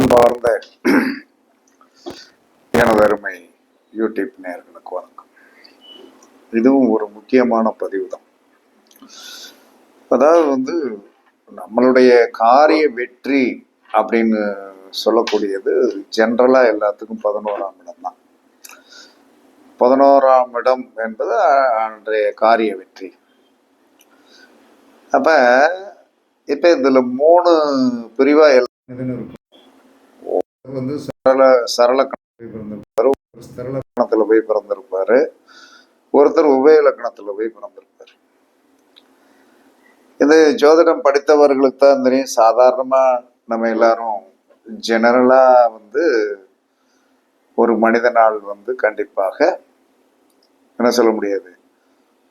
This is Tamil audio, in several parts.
அன்பார்ந்த எனது அருமை யூடியூப் நேயர்களுக்கு வணக்கம். இதுவும் ஒரு முக்கியமான பதிவு தான் அதாவது வந்து நம்மளுடைய காரிய வெற்றி அப்படின்னு சொல்லக்கூடியது ஜென்ரலாக எல்லாத்துக்கும் பதினோராம் இடம் தான். பதினோராம் இடம் என்பது அன்றைய காரிய வெற்றி. அப்ப இப்ப இதுல மூணு பிரிவா எல்லாம் வந்து சரள சரள கணத்தில் பிறந்திருப்பாரு. சரள கணத்துல போய் பிறந்திருப்பாரு. ஒருத்தர் உபய இலக்கணத்துல போய் பிறந்திருப்பாரு. இது ஜோதிடம் படித்தவர்களுக்கு தான் தெரியும். சாதாரணமா நம்ம எல்லாரும் ஜெனரலா வந்து ஒரு மனிதனால் வந்து கண்டிப்பாக என்ன சொல்ல முடியாது?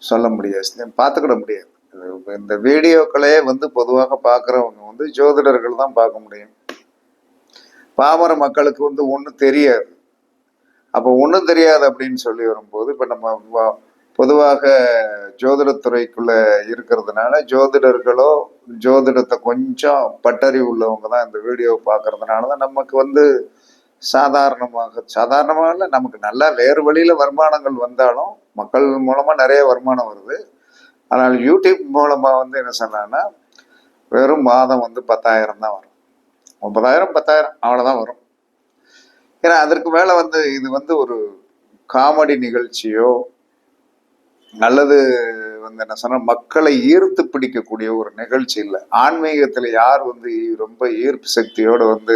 சொல்ல முடியாது. பார்த்துக்கிட முடியாது. இந்த வீடியோக்களே வந்து பொதுவாக பார்க்குறவங்க வந்து ஜோதிடர்கள் தான் பார்க்க முடியும். பாமர மக்களுக்கு வந்து ஒன்றும் தெரியாது. அப்போ ஒன்றும் தெரியாது அப்படின்னு சொல்லி வரும்போது இப்போ நம்ம பொதுவாக ஜோதிடத்துறைக்குள்ளே இருக்கிறதுனால ஜோதிடர்களோ ஜோதிடத்தை கொஞ்சம் பட்டறிவு உள்ளவங்க தான் இந்த வீடியோவை பார்க்கறதுனால தான் நமக்கு வந்து சாதாரணமாக சாதாரணமாக இல்லை நமக்கு நல்லா வேறு வழியில் வருமானங்கள் வந்தாலும் மக்கள் மூலமாக நிறைய வருமானம் வருது. ஆனால் யூடியூப் மூலமாக வந்து என்ன சொன்னான்னா வெறும் மாதம் வந்து பத்தாயிரம் தான் வரும். ஒன்பதாயிரம் பத்தாயிரம் அவ்வளோதான் வரும். ஏன்னா அதற்கு மேலே வந்து இது வந்து ஒரு காமெடி நிகழ்ச்சியோ நல்லது வந்து என்ன சொன்னால் மக்களை ஈர்த்து பிடிக்கக்கூடிய ஒரு நிகழ்ச்சி இல்லை. ஆன்மீகத்தில் யார் வந்து ரொம்ப ஈர்ப்பு சக்தியோடு வந்து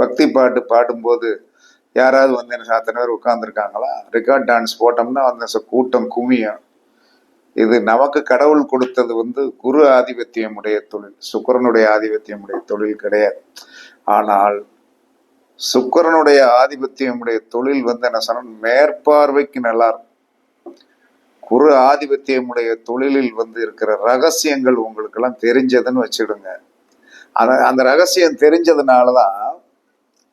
பக்தி பாட்டு பாடும்போது யாராவது வந்து என்ன அத்தனை பேர் உட்காந்துருக்காங்களா ரெக்கார்ட் டான்ஸ் போட்டோம்னா அந்த கூட்டம் குமியும். இது நமக்கு கடவுள் கொடுத்தது வந்து குரு ஆதிபத்தியம் உடைய தொழில் சுக்கரனுடைய ஆதிபத்தியம் உடைய தொழில் கிடையாது. ஆனால் சுக்கரனுடைய ஆதிபத்தியம் உடைய தொழில் வந்து என்ன சொன்னால் மேற்பார்வைக்கு நல்லா இருக்கும். குரு ஆதிபத்தியமுடைய தொழிலில் வந்து இருக்கிற ரகசியங்கள் உங்களுக்கெல்லாம் தெரிஞ்சதுன்னு வச்சுடுங்க. அந்த அந்த ரகசியம் தெரிஞ்சதுனால தான்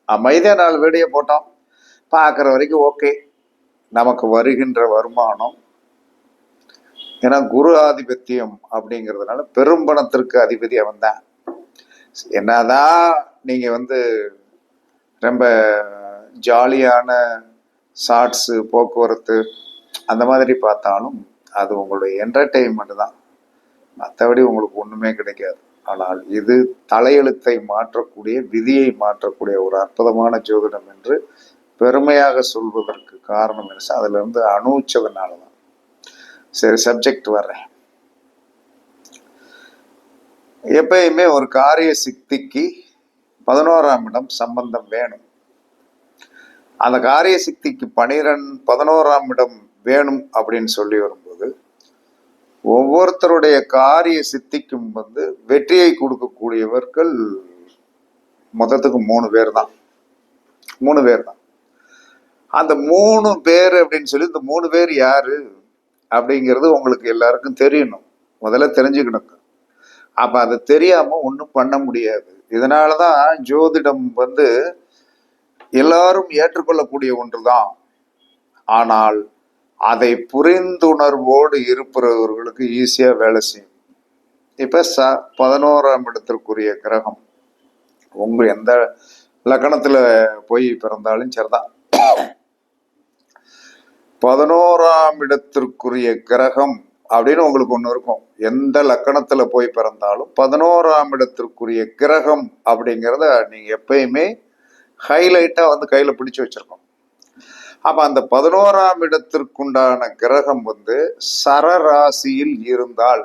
அமைதியாக நாலு வீடியோ போட்டோம். பார்க்குற வரைக்கும் ஓகே. நமக்கு வருகின்ற வருமானம் ஏன்னா குரு ஆதிபத்தியம் அப்படிங்கிறதுனால பெரும்பணத்திற்கு அதிபதி அவன் தான் என்னதான் நீங்க வந்து ரொம்ப ஜாலியான ஷார்ட்ஸு போக்குவரத்து அந்த மாதிரி பார்த்தாலும் அது உங்களுடைய என்டர்டெயின்மெண்ட் தான். மற்றபடி உங்களுக்கு ஒன்றுமே கிடைக்காது. ஆனால் இது தலையெழுத்தை மாற்றக்கூடிய விதியை மாற்றக்கூடிய ஒரு அற்புதமான ஜோதிடம் என்று பெருமையாக சொல்வதற்கு காரணம் என்ன? அதுல இருந்து அணுச்சதுனால தான் சரி சப்ஜெக்ட் வர்றேன். எப்பயுமே ஒரு காரிய சித்திக்கு பதினோராம் இடம் சம்பந்தம் வேணும். அந்த காரிய சித்திக்கு பனிரன் பதினோராம் இடம் வேணும் அப்படின்னு சொல்லி வரும்போது ஒவ்வொருத்தருடைய காரிய சித்திக்கும் வந்து வெற்றியை கொடுக்கக்கூடியவர்கள் மொத்தத்துக்கு மூணு பேர் தான். மூணு பேர் தான். அந்த மூணு பேர் அப்படின்னு சொல்லி இந்த மூணு பேர் யாரு? அப்படிங்கிறது உங்களுக்கு எல்லாருக்கும் தெரியணும். முதல்ல தெரிஞ்சுக்கணுங்க அப்போ அது தெரியாமல் ஒன்றும் பண்ண முடியாது. இதனாலதான் ஜோதிடம் வந்து எல்லாரும் ஏற்றுக்கொள்ளக்கூடிய ஒன்று தான் ஆனால் அதை புரிந்துணர்வோடு இருப்பவர்களுக்கு ஈஸியாக வேலை செய்யும். இப்போ ச பதினோராம் இடத்திற்குரிய கிரகம். உங்கள் எந்த லக்கணத்தில் போய் பிறந்தாலும் சரிதான். பதினோராம் இடத்திற்குரிய கிரகம் அப்படின்னு உங்களுக்கு ஒண்ணு இருக்கும். எந்த லக்கணத்துல போய் பிறந்தாலும் பதினோராம் இடத்திற்குரிய கிரகம் அப்படிங்கிறத நீங்க எப்பயுமே ஹைலைட்டா வந்து கையில பிடிச்சு வச்சிருக்கோம் அப்ப அந்த பதினோராம் இடத்திற்குண்டான கிரகம் வந்து சரராசியில் இருந்தால்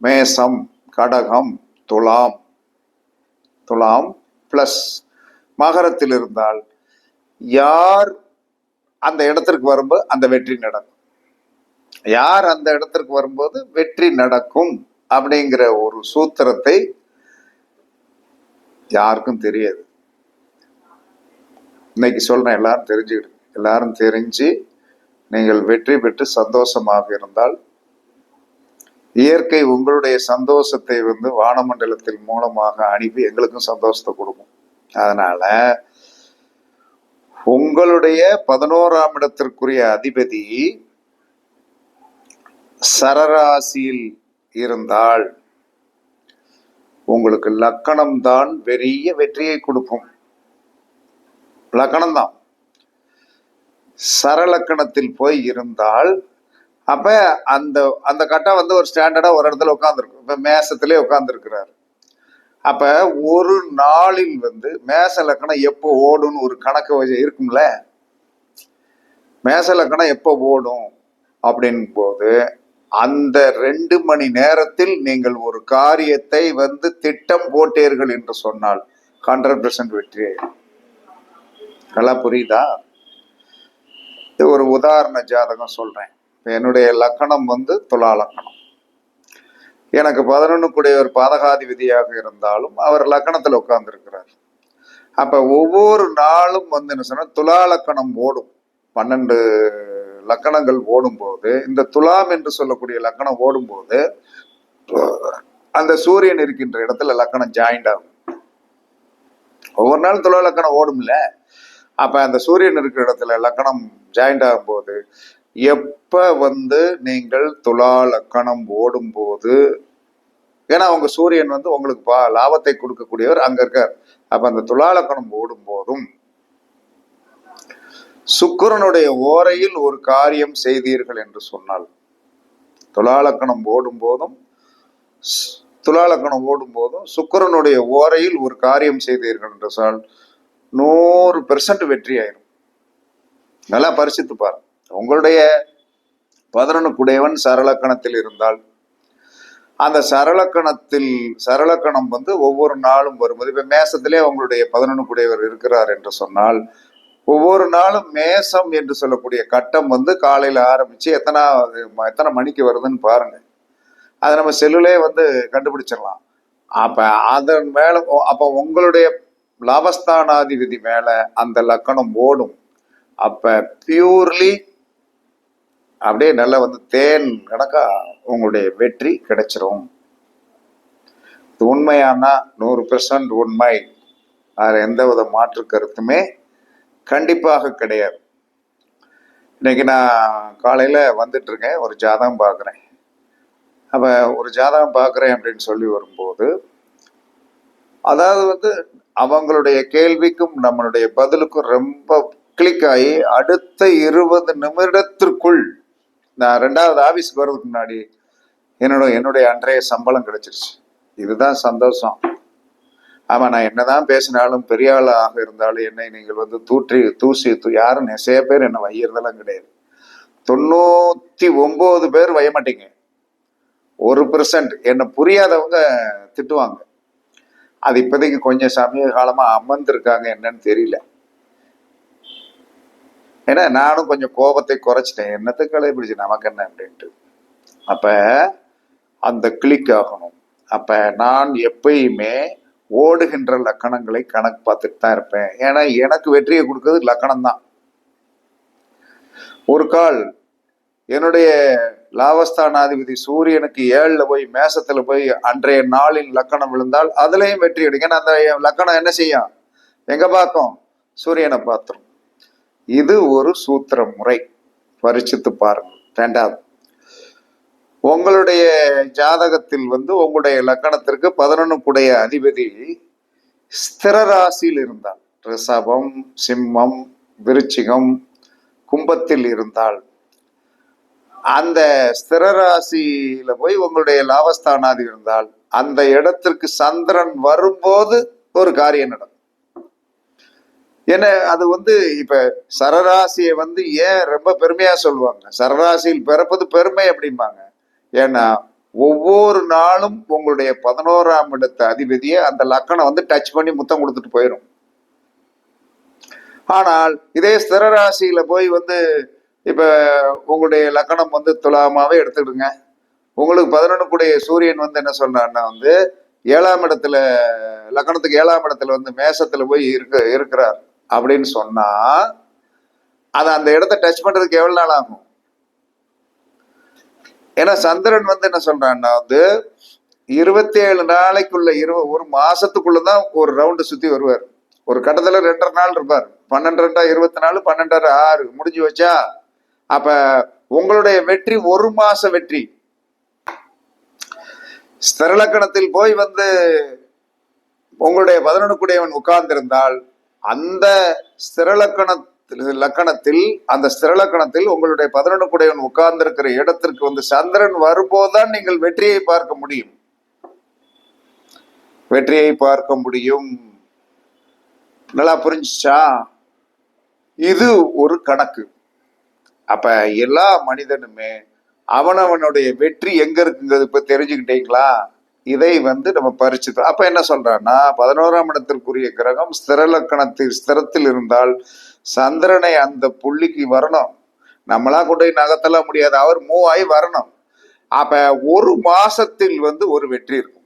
மேசம் கடகம் துலாம் துலாம் பிளஸ் மகரத்தில் இருந்தால் யார் அந்த இடத்திற்கு வரும்போது அந்த வெற்றி நடக்கும். யார் அந்த இடத்திற்கு வரும்போது வெற்றி நடக்கும் அப்படிங்கிற ஒரு சூத்திரத்தை யாருக்கும் தெரியாது. இன்னைக்கு சொல்றேன் எல்லாரும் தெரிஞ்சுக்கிட்டு எல்லாரும் தெரிஞ்சு நீங்கள் வெற்றி பெற்று சந்தோஷமாக இருந்தால் இயற்கை உங்களுடைய சந்தோஷத்தை வந்து வானமண்டலத்தில் மூலமாக அனுப்பி எங்களுக்கும் சந்தோஷத்தை கொடுக்கும். அதனால உங்களுடைய பதினோராம் இடத்திற்குரிய அதிபதி சரராசியில் இருந்தால் உங்களுக்கு லக்கணம் தான் பெரிய வெற்றியை கொடுக்கும். லக்கணம் தான் சரலக்கணத்தில் போய் இருந்தால் அப்ப அந்த அந்த கட்டம் வந்து ஒரு ஸ்டாண்டர்டா ஒரு இடத்துல உட்காந்துருக்கும் இப்ப மேசத்திலே உட்காந்துருக்கிறாரு அப்ப ஒரு நாளில் வந்து மேச லக்கணம் எப்போ ஓடும்னு ஒரு கணக்கு வச்சு இருக்கும்ல? மேச லக்கணம் எப்போ ஓடும் அப்படின் போது அந்த ரெண்டு மணி நேரத்தில் நீங்கள் ஒரு காரியத்தை வந்து திட்டம் போட்டீர்கள் என்று சொன்னால் ஹண்ட்ரட் பெர்சன்ட் வெற்றி. நல்லா புரியுதா? இது ஒரு உதாரண ஜாதகம் சொல்றேன். என்னுடைய லக்கணம் வந்து துலா லக்கணம். எனக்கு பதினொன்று கூடியவர் பாதகாதிபதியாக இருந்தாலும் அவர் லக்கணத்தில் உட்கார்ந்துருக்கிறார். அப்போ ஒவ்வொரு நாளும் வந்து என்ன சொன்னால் துலா லக்கணம் ஓடும். பன்னெண்டு லக்கணங்கள் ஓடும்போது இந்த துலாம் என்று சொல்லக்கூடிய லக்கணம் ஓடும்போது அந்த சூரியன் இருக்கின்ற இடத்துல லக்கணம் ஜாயிண்ட் ஆகும். ஒவ்வொரு நாளும் துலா லக்கணம் ஓடும்ல. அப்போ அந்த சூரியன் இருக்கிற இடத்துல லக்கணம் ஜாயிண்ட் ஆகும்போது எப்ப வந்து நீங்கள் துலா லக்கணம் ஓடும்போது ஏன்னா உங்க சூரியன் வந்து உங்களுக்கு பா லாபத்தை கொடுக்கக்கூடியவர் அங்க இருக்கார். அப்ப அந்த துலாலக்கணம் ஓடும் போதும் சுக்கிரனுடைய ஓரையில் ஒரு காரியம் செய்தீர்கள் என்று சொன்னால் துலாலக்கணம் ஓடும் போதும் துளாலக்கணம் துலாலக்கணம் ஓடும் போதும் சுக்கரனுடைய ஓரையில் ஒரு காரியம் செய்தீர்கள் என்று சொன்னால் நூறு பெர்சன்ட் வெற்றி ஆயிரும். நல்லா பரிசித்து உங்களுடைய பதினொன்று குடையவன் சரலக்கணத்தில் இருந்தால் அந்த சரலக்கணத்தில் சரலக்கணம் வந்து ஒவ்வொரு நாளும் வரும்போது இப்ப மேசத்திலே அவங்களுடைய பதினொன்று குடையவர் இருக்கிறார் என்று சொன்னால் ஒவ்வொரு நாளும் மேசம் என்று சொல்லக்கூடிய கட்டம் வந்து காலையில ஆரம்பிச்சு எத்தனை எத்தனை மணிக்கு வருதுன்னு பாருங்க. அதை நம்ம செல்லுலே வந்து கண்டுபிடிச்சிடலாம். அப்ப அதன் மேல அப்ப உங்களுடைய லாபஸ்தானாதிபதி மேல அந்த லக்கணம் ஓடும். அப்ப பியூர்லி அப்படியே நல்லா வந்து தேன் கணக்கா உங்களுடைய வெற்றி கிடைச்சிரும். இது உண்மையானா? நூறு பெர்சன்ட் உண்மை. அதில் எந்த வித மாற்று கருத்துமே கண்டிப்பாக கிடையாது. இன்னைக்கு நான் காலையில் வந்துட்டு இருக்கேன் ஒரு ஜாதகம் பார்க்குறேன். அப்போ ஒரு ஜாதகம் பார்க்குறேன் அப்படின்னு சொல்லி வரும்போது அதாவது வந்து அவங்களுடைய கேள்விக்கும் நம்மளுடைய பதிலுக்கும் ரொம்ப கிளிக் ஆகி அடுத்த இருபது நிமிடத்திற்குள் நான் ரெண்டாவது ஆஃபீஸ்க்கு வர்றதுக்கு முன்னாடி என்னோட என்னுடைய அன்றைய சம்பளம் கிடைச்சிருச்சு. இதுதான் சந்தோஷம். ஆமாம் நான் என்னதான் பேசினாலும் பெரிய ஆளாக இருந்தாலும் என்னை நீங்கள் வந்து தூற்றி தூசி தூ யாரும் நிறைய பேர் என்னை வையறதெல்லாம் கிடையாது. தொண்ணூற்றி ஒம்பது பேர் வைய மாட்டீங்க ஒரு பெர்சன்ட் என்னை புரியாதவங்க திட்டுவாங்க. அது இப்போதைக்கு கொஞ்சம் சமீப காலமாக அமர்ந்திருக்காங்க என்னன்னு தெரியல. ஏன்னா நானும் கொஞ்சம் கோபத்தை குறைச்சிட்டேன். என்னத்தை கலைபிடிச்சு நமக்கு என்ன அப்படின்ட்டு. அப்ப அந்த கிளிக் ஆகணும். அப்ப நான் எப்பயுமே ஓடுகின்ற லக்கணங்களை கணக்கு பார்த்துட்டு தான் இருப்பேன். ஏன்னா எனக்கு வெற்றியை கொடுக்கறது லக்கணம் தான் ஒரு கால் என்னுடைய லாபஸ்தானாதிபதி சூரியனுக்கு ஏழுல போய் மேசத்துல போய் அன்றைய நாளின் லக்கணம் விழுந்தால் அதுலயும் வெற்றி எடுக்கும். அந்த லக்கணம் என்ன செய்யும்? எங்க பார்க்கும்? சூரியனை பார்த்துரும். இது ஒரு சூத்திர முறை பரிச்சித்து பாருங்க. ரெண்டாவது உங்களுடைய ஜாதகத்தில் வந்து உங்களுடைய லக்கணத்திற்கு பதினொன்னுக்குடைய அதிபதி ஸ்திர ராசியில் இருந்தால் ரிஷபம் சிம்மம் விருச்சிகம் கும்பத்தில் இருந்தால் அந்த ஸ்திர ராசியில போய் உங்களுடைய லாபஸ்தானாதி இருந்தால் அந்த இடத்திற்கு சந்திரன் வரும்போது ஒரு காரியம் நடக்கும். ஏன்னா அது வந்து இப்ப சரராசியை வந்து ஏன் ரொம்ப பெருமையா சொல்லுவாங்க? சரராசியில் பிறப்பது பெருமை அப்படிம்பாங்க. ஏன்னா ஒவ்வொரு நாளும் உங்களுடைய பதினோராம் இடத்து அதிபதியை அந்த லக்கணம் வந்து டச் பண்ணி முத்தம் கொடுத்துட்டு போயிடும் ஆனால் இதே ஸ்திரராசியில போய் வந்து இப்ப உங்களுடைய லக்கணம் வந்து துலாமாவே எடுத்துக்கிடுங்க. உங்களுக்கு பதினொன்றுக்குடைய சூரியன் வந்து என்ன சொல்றாருன்னா வந்து ஏழாம் இடத்துல லக்கணத்துக்கு ஏழாம் இடத்துல வந்து மேசத்துல போய் இருக்க இருக்கிறார். அப்படின்னு சொன்னா அது அந்த இடத்த டச் பண்றதுக்கு எவ்வளவு நாள் ஆகும்? ஏன்னா சந்திரன் வந்து என்ன சொல்றான்னா வந்து இருபத்தி ஏழு நாளைக்குள்ள இருவ ஒரு மாசத்துக்குள்ளதான் ஒரு ரவுண்டு சுத்தி வருவார். ஒரு கட்டத்துல ரெண்டரை நாள் இருப்பார். பன்னெண்டு ரெண்டா இருபத்தி நாலு பன்னெண்டரை ஆறு. முடிஞ்சு வச்சா அப்ப உங்களுடைய வெற்றி ஒரு மாச வெற்றி. ஸ்திரலக்கணத்தில் போய் வந்து உங்களுடைய பதினொன்னுக்குடையவன் உட்கார்ந்திருந்தால் அந்த ஸ்திரலக்கணத்தில் லக்கணத்தில் அந்த ஸ்திரலக்கணத்தில் உங்களுடைய பதினொன்று குடையவன் உட்கார்ந்திருக்கிற இடத்திற்கு வந்து சந்திரன் வரும்போதுதான் நீங்கள் வெற்றியை பார்க்க முடியும். வெற்றியை பார்க்க முடியும். நல்லா புரிஞ்சுச்சா? இது ஒரு கணக்கு. அப்ப எல்லா மனிதனுமே அவனவனுடைய வெற்றி எங்க இருக்குங்கிறது இப்ப தெரிஞ்சுக்கிட்டீங்களா? இதை வந்து நம்ம பறிச்சு அப்ப என்ன சொல்றான்னா பதினோராம் இடத்திற்குரிய கிரகம் ஸ்திரலக்கணத்தில் ஸ்திரத்தில் இருந்தால் சந்திரனை அந்த புள்ளிக்கு வரணும். நம்மளா கொண்டு போய் நகர்த்தலாம் முடியாது. அவர் மூவ் ஆகி வரணும். அப்ப ஒரு மாசத்தில் வந்து ஒரு வெற்றி இருக்கும்.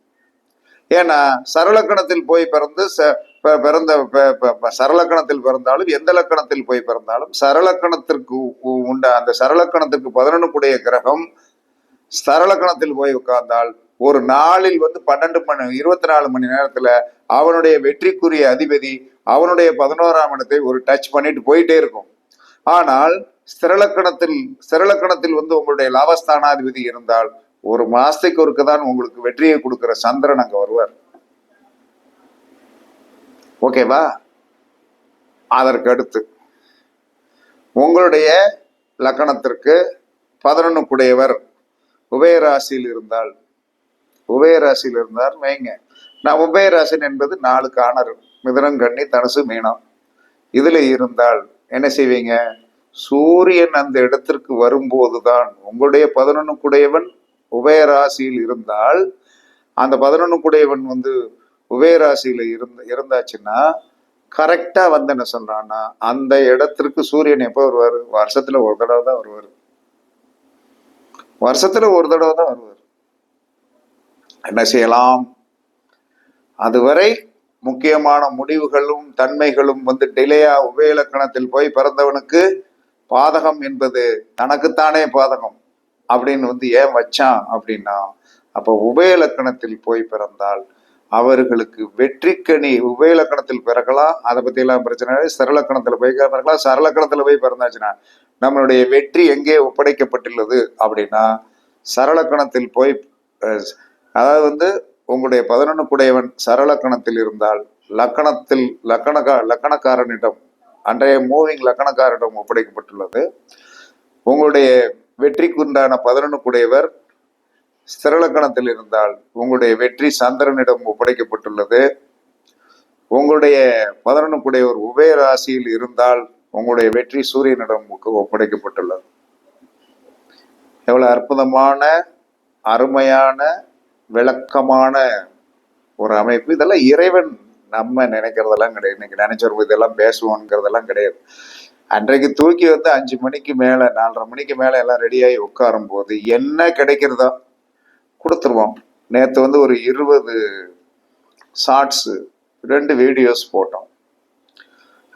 ஏன்னா சரலக்கணத்தில் போய் பிறந்து ச- பிறந்த ப- ப- சரலக்கணத்தில் பிறந்தாலும் எந்த லக்கணத்தில் போய் பிறந்தாலும் சரலக்கணத்திற்கு உண்ட அந்த சரலக்கணத்திற்கு பதினொன்றுக்குடைய கிரகம் சரலக்கணத்தில் போய் உட்கார்ந்தால் ஒரு நாளில் வந்து பன்னெண்டு மணி இருபத்தி நாலு மணி நேரத்துல அவனுடைய வெற்றிக்குரிய அதிபதி அவனுடைய பதினோராம் இடத்தை ஒரு டச் பண்ணிட்டு போயிட்டே இருக்கும். ஆனால் ஸ்திரலக்கணத்தில் ஸ்திரலக்கணத்தில் வந்து உங்களுடைய லாபஸ்தானாதிபதி இருந்தால் ஒரு மாசத்துக்கு ஒருக்க தான் உங்களுக்கு வெற்றியை கொடுக்கிற சந்திரன் அங்க வருவார். ஓகேவா அதற்கு அடுத்து உங்களுடைய லக்கணத்திற்கு பதினொன்னுக்குடையவர் உபயராசியில் இருந்தால் உபயராசியில் இருந்தார் வைங்க நான் உபயராசின் என்பது நாலு காணர் மிதனம் கண்ணி தனுசு மீனம். இதுல இருந்தால் என்ன செய்வீங்க? சூரியன் அந்த இடத்திற்கு வரும்போதுதான் உங்களுடைய பதினொன்னுக்குடையவன் உபயராசியில் இருந்தால் அந்த பதினொன்னுக்குடையவன் வந்து உபயராசியில இருந்த இருந்தாச்சுன்னா கரெக்டா வந்து என்ன சொல்றான்னா அந்த இடத்திற்கு சூரியன் எப்போ வருவார்? வருஷத்துல ஒரு தடவை தான் வருவார். வருஷத்துல ஒரு தடவை தான் வருவார். என்ன செய்யலாம்? அதுவரை முக்கியமான முடிவுகளும் தன்மைகளும் வந்து டிலேயா உபயலக்கணத்தில் போய் பிறந்தவனுக்கு பாதகம் என்பது தனக்குத்தானே பாதகம் அப்படின்னு வந்து ஏன் வச்சான் அப்படின்னா அப்ப உபயலக்கணத்தில் போய் பிறந்தால் அவர்களுக்கு வெற்றிக்கனி உபயலக்கணத்தில் பிறக்கலாம். அதை பத்தி எல்லாம் பிரச்சனை இல்லை. சரலக்கணத்துல போய் பிறக்கலாம். சரலக்கணத்துல போய் பிறந்தாச்சுன்னா நம்மளுடைய வெற்றி எங்கே ஒப்படைக்கப்பட்டுள்ளது அப்படின்னா சரலக்கணத்தில் போய் அஹ், அதாவது வந்து உங்களுடைய பதினொன்று குடையவன் சரலக்கணத்தில் இருந்தால் லக்கணத்தில் லக்கணக்கா லக்கணக்காரனிடம் அன்றைய மூவிங் லக்கணக்காரனிடம் ஒப்படைக்கப்பட்டுள்ளது. உங்களுடைய வெற்றிக்குண்டான பதினொன்று குடையவர் ஸ்திரலக்கணத்தில் இருந்தால் உங்களுடைய வெற்றி சந்திரனிடம் ஒப்படைக்கப்பட்டுள்ளது. உங்களுடைய பதினொன்று குடையவர் உபய ராசியில் இருந்தால் உங்களுடைய வெற்றி சூரியனிடம் ஒப்படைக்கப்பட்டுள்ளது. எவ்வளவு அற்புதமான அருமையான விளக்கமான ஒரு அமைப்பு. இதெல்லாம் இறைவன் நம்ம நினைக்கிறதெல்லாம் கிடையாது. இன்னைக்கு நினைச்சிருப்போம் இதெல்லாம் பேசுவோங்கிறதெல்லாம் கிடையாது. அன்றைக்கு தூக்கி வந்து அஞ்சு மணிக்கு மேல நாலரை மணிக்கு மேல எல்லாம் ரெடியாகி உட்காரும் போது என்ன கிடைக்கிறதோ கொடுத்துருவோம். நேற்று வந்து ஒரு இருபது ஷார்ட்ஸு ரெண்டு வீடியோஸ் போட்டோம்.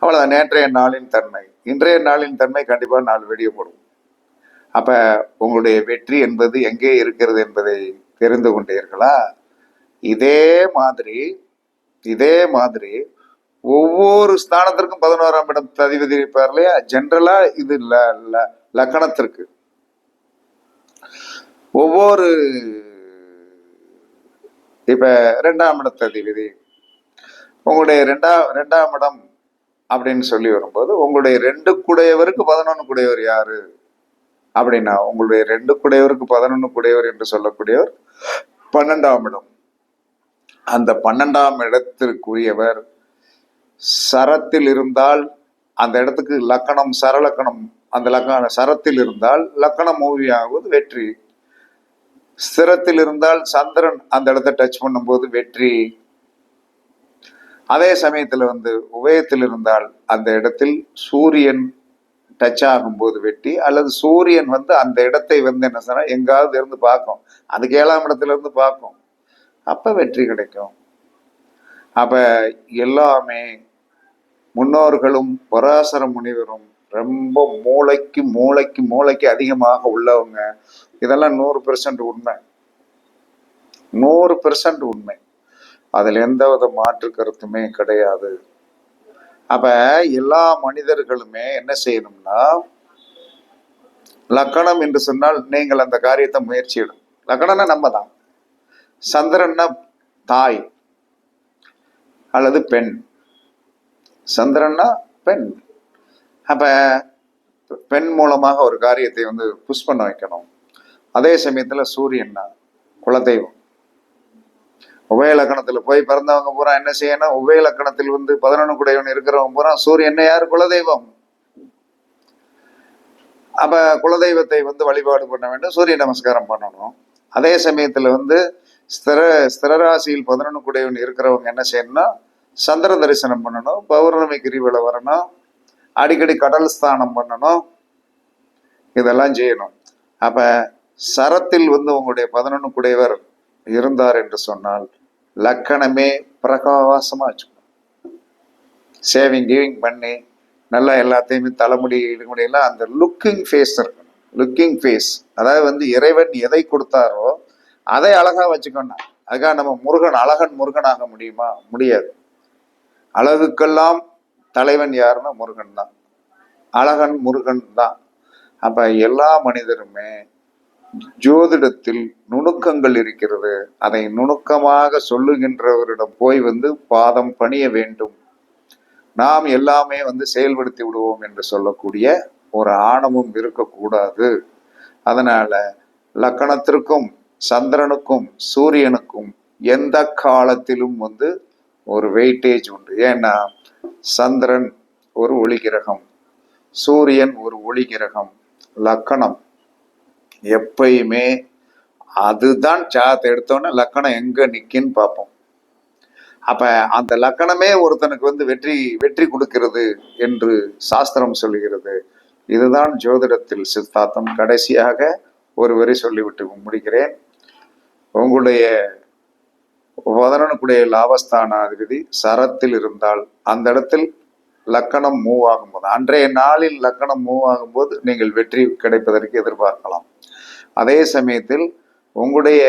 அவ்வளோதான் நேற்றைய நாளின் தன்மை. இன்றைய நாளின் தன்மை கண்டிப்பாக நாலு வீடியோ போடுவோம். அப்போ உங்களுடைய வெற்றி என்பது எங்கே இருக்கிறது என்பதை தெரிந்து கொண்டீர்களா? இதே மாதிரி இதே மாதிரி ஒவ்வொரு ஸ்தானத்திற்கும் பதினோராம் இடம் அதிபதி இருப்பார் இல்லையா? ஜென்ரலா இது ல- லக்கணத்திற்கு. ஒவ்வொரு இப்ப ரெண்டாம் இடத்து அதிபதி உங்களுடைய ரெண்டாம் ரெண்டாம் இடம் அப்படின்னு சொல்லி வரும்போது உங்களுடைய ரெண்டு குடையவருக்கு பதினொன்று குடையவர் யாரு? அப்படின்னா உங்களுடைய ரெண்டு குடையவருக்கு பதினொன்று குடையவர் என்று சொல்லக்கூடியவர் பன்னெண்டாம் இடம். அந்த பன்னெண்டாம் இடத்திற்குரியவர் சரத்தில் இருந்தால் அந்த இடத்துக்கு லக்கணம் சரலக்கணம் அந்த லக்கண சரத்தில் இருந்தால் லக்கணம் மூவி ஆகுவது வெற்றி. ஸ்திரத்தில் இருந்தால் சந்திரன் அந்த இடத்தை டச் பண்ணும்போது வெற்றி. அதே சமயத்துல வந்து உபயத்தில் இருந்தால் அந்த இடத்தில் சூரியன் டச் ஆகும்போது வெற்றி அல்லது சூரியன் வந்து அந்த இடத்தை வந்து என்ன சொன்னால் எங்காவது இருந்து பார்க்கும். அதுக்கு ஏழாம் இடத்துல இருந்து பார்க்கும். அப்போ வெற்றி கிடைக்கும். அப்போ எல்லாமே முன்னோர்களும் பராசர முனிவரும் ரொம்ப மூளைக்கு மூளைக்கு மூளைக்கு அதிகமாக உள்ளவங்க. இதெல்லாம் நூறு பெர்சன்ட் உண்மை. நூறு பெர்சன்ட் உண்மை. அதில் எந்த வித மாற்று கருத்துமே கிடையாது. அப்ப எல்லா மனிதர்களுமே என்ன செய்யணும்னா லக்கணம் என்று சொன்னால் நீங்கள் அந்த காரியத்தை முயற்சியிடும். லக்கணம்னா நம்ம தான் சந்திரன்னா தாய் அல்லது பெண். சந்திரன்னா பெண். அப்ப பெண் மூலமாக ஒரு காரியத்தை வந்து புஷ் பண்ண வைக்கணும். அதே சமயத்துல சூரியன்னா குலதெய்வம். உபய லக்கணத்துல போய் பிறந்தவங்க பூரா என்ன செய்யணும்? உபய லக்கணத்தில் வந்து பதினொன்று குடையவன் இருக்கிறவங்க பூரா சூரியன் யார்? குலதெய்வம். அப்ப குலதெய்வத்தை வந்து வழிபாடு பண்ண வேண்டும் சூரிய நமஸ்காரம் பண்ணணும். அதே சமயத்துல வந்து ஸ்திர ஸ்திரராசியில் பதினொன்று குடையவன் இருக்கிறவங்க என்ன செய்யணும்னா சந்திர தரிசனம் பண்ணணும் பௌர்ணமி கிரிவில வரணும் அடிக்கடி கடல் ஸ்தானம் பண்ணணும் இதெல்லாம் செய்யணும். அப்ப சரத்தில் வந்து உங்களுடைய பதினொன்று குடையவர் இருந்தார் என்று சொன்னால் லக்கணமே பிரகாசமா வச்சுக்கணும் சேவிங் கிவிங் பண்ணி நல்லா எல்லாத்தையுமே தலைமுடி இதுமுடியெல்லாம் அந்த லுக்கிங் ஃபேஸ் இருக்கணும் லுக்கிங் ஃபேஸ் அதாவது வந்து இறைவன் எதை கொடுத்தாரோ அதை அழகாக வச்சுக்கணும். அதுக்காக நம்ம முருகன் அழகன் முருகனாக முடியுமா? முடியாது. அழகுக்கெல்லாம் தலைவன் யாருன்னா முருகன் தான். அழகன் முருகன் தான். அப்போ எல்லா மனிதருமே ஜோதிடத்தில் நுணுக்கங்கள் இருக்கிறது. அதை நுணுக்கமாக சொல்லுகின்றவரிடம் போய் வந்து பாதம் பணிய வேண்டும். நாம் எல்லாமே வந்து செயல்படுத்தி விடுவோம் என்று சொல்லக்கூடிய ஒரு ஆணவம் இருக்கக்கூடாது. அதனால லக்கணத்திற்கும் சந்திரனுக்கும் சூரியனுக்கும் எந்த காலத்திலும் வந்து ஒரு வெயிட்டேஜ் உண்டு. ஏன்னா சந்திரன் ஒரு ஒளி கிரகம் சூரியன் ஒரு ஒளி கிரகம் லக்கணம். எப்பயுமே அதுதான் ஜாதத்தை எடுத்தோன்னே லக்கணம் எங்கே நிற்கின்னு பார்ப்போம். அப்போ அந்த லக்கணமே ஒருத்தனுக்கு வந்து வெற்றி வெற்றி கொடுக்கிறது என்று சாஸ்திரம் சொல்லுகிறது. இதுதான் ஜோதிடத்தில் சித்தாந்தம் கடைசியாக ஒரு வரி சொல்லிவிட்டு முடிக்கிறேன். உங்களுடைய பதினொன்னுக்குடைய லாபஸ்தானாதிபதி சரத்தில் இருந்தால் அந்த இடத்தில் லக்கணம் மூவ் ஆகும்போது அன்றைய நாளில் லக்கணம் மூவ் ஆகும்போது நீங்கள் வெற்றி கிடைப்பதற்கு எதிர்பார்க்கலாம். அதே சமயத்தில் உங்களுடைய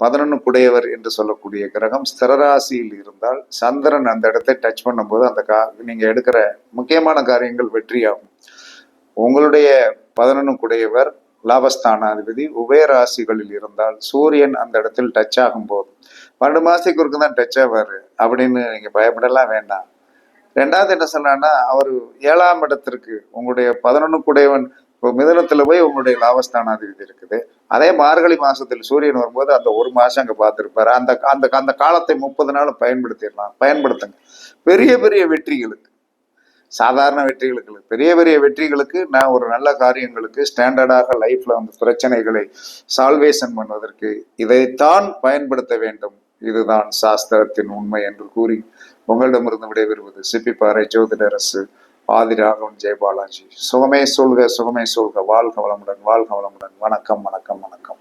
பதினொன்னுக்குடையவர் என்று சொல்லக்கூடிய கிரகம் ஸ்திரராசியில் இருந்தால் சந்திரன் அந்த இடத்தை டச் பண்ணும்போது அந்த கா நீங்க எடுக்கிற முக்கியமான காரியங்கள் வெற்றியாகும். உங்களுடைய பதினொன்னுக்குடையவர் லாபஸ்தானாதிபதி உபய ராசிகளில் இருந்தால் சூரியன் அந்த இடத்தில் டச் ஆகும்போது பன்னெண்டு மாசத்துக்கு ஒருக்கு தான் டச் ஆவார் அப்படின்னு நீங்க பயப்படலாம் வேண்டாம். ரெண்டாவது என்ன சொன்னான்னா அவர் ஏழாம் இடத்திற்கு உங்களுடைய பதினொன்னுக்குடையவன் இப்போ மிதனத்தில் போய் உங்களுடைய லாபஸ்தானாதிபதி இருக்குது. அதே மார்கழி மாசத்தில் சூரியன் வரும்போது அந்த ஒரு மாசம் அங்க பார்த்துருப்பாரு. அந்த அந்த அந்த காலத்தை முப்பது நாள் பயன்படுத்திடலாம் பயன்படுத்துங்க. பெரிய பெரிய வெற்றிகளுக்கு சாதாரண வெற்றிகளுக்கு பெரிய பெரிய வெற்றிகளுக்கு நான் ஒரு நல்ல காரியங்களுக்கு ஸ்டாண்டர்டாக லைஃப்ல வந்து பிரச்சனைகளை சால்வேஷன் பண்ணுவதற்கு இதைத்தான் பயன்படுத்த வேண்டும். இதுதான் சாஸ்திரத்தின் உண்மை என்று கூறி உங்களிடமிருந்து விடைபெறுவது சிப்பிப்பாறை ஜோதிடரசு ஆதிராகவன் ஜெயபாலாஜி. சுகமே சொல்க சுகமே சொல்க. வாழ்க வளமுடன் வாழ்க வளமுடன். வணக்கம் வணக்கம் வணக்கம்.